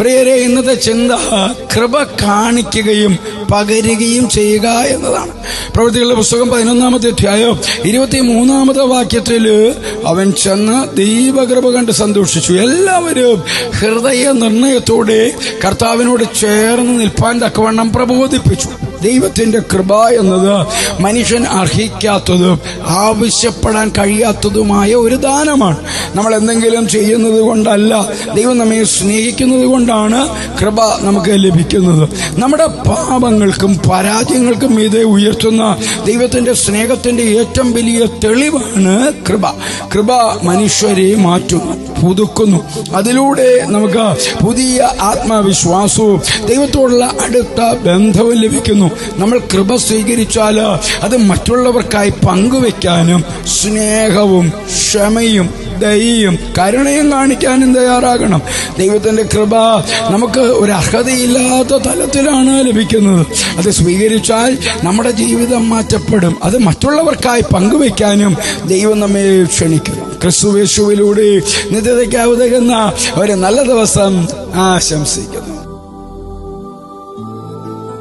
പ്രിയരെ ഇന്നത്തെ ചിന്ത കൃപ കാണിക്കുകയും പകരുകയും ചെയ്യുക എന്നതാണ്. പ്രവൃത്തികളുടെ പുസ്തകം പതിനൊന്നാമത്തെ അധ്യായം ഇരുപത്തി മൂന്നാമത്തെ വാക്യത്തിൽ അവൻ ചെന്ന് ദൈവകൃപ കണ്ട് സന്തോഷിച്ചു. എല്ലാവരും ഹൃദയ നിർണയത്തോടെ കർത്താവിനോട് ചേർന്ന് നിൽപ്പാൻ തക്കവണ്ണം പ്രബോധിപ്പിച്ചു. ദൈവത്തിന്റെ കൃപ എന്നത് മനുഷ്യൻ അർഹിക്കാത്തതും ആവശ്യപ്പെടാൻ കഴിയാത്തതുമായ ഒരു ദാനമാണ്. നമ്മൾ എന്തെങ്കിലും ചെയ്യുന്നത് കൊണ്ടല്ല ദൈവം നമ്മെ സ്നേഹിക്കുന്നത് കൊണ്ടാണ് കൃപ നമുക്ക് ലഭിക്കുന്നത്. നമ്മുടെ പാപങ്ങൾക്കും പരാജയങ്ങൾക്കും ഇത് ഉയർത്തുന്ന ദൈവത്തിന്റെ സ്നേഹത്തിന്റെ ഏറ്റവും വലിയ തെളിവാണ് കൃപ. കൃപ മനുഷ്യരെ മാറ്റും പുതുക്കുന്നു. അതിലൂടെ നമുക്ക് പുതിയ ആത്മവിശ്വാസവും ദൈവത്തോടുള്ള അടുത്ത ബന്ധവും ലഭിക്കുന്നു. നമ്മൾ കൃപ സ്വീകരിച്ചാൽ അത് മറ്റുള്ളവർക്കായി പങ്കുവെക്കാനും സ്നേഹവും ക്ഷമയും ദയയും കരുണയും കാണിക്കാനും തയ്യാറാകണം. ദൈവത്തിന്റെ കൃപ നമുക്ക് ഒരു അർഹതയില്ലാത്ത തലത്തിലാണ് ലഭിക്കുന്നത്. അത് സ്വീകരിച്ചാൽ നമ്മുടെ ജീവിതം മാറ്റപ്പെടും. അത് മറ്റുള്ളവർക്കായി പങ്കുവെക്കാനും ദൈവം നമ്മെ ക്ഷണിക്കുന്നു ക്രിസ്തുവേശുവിലൂടെ നിത്യതയ്ക്ക് അവതകുന്ന ഒരു നല്ല ദിവസം ആശംസിക്കുന്നു.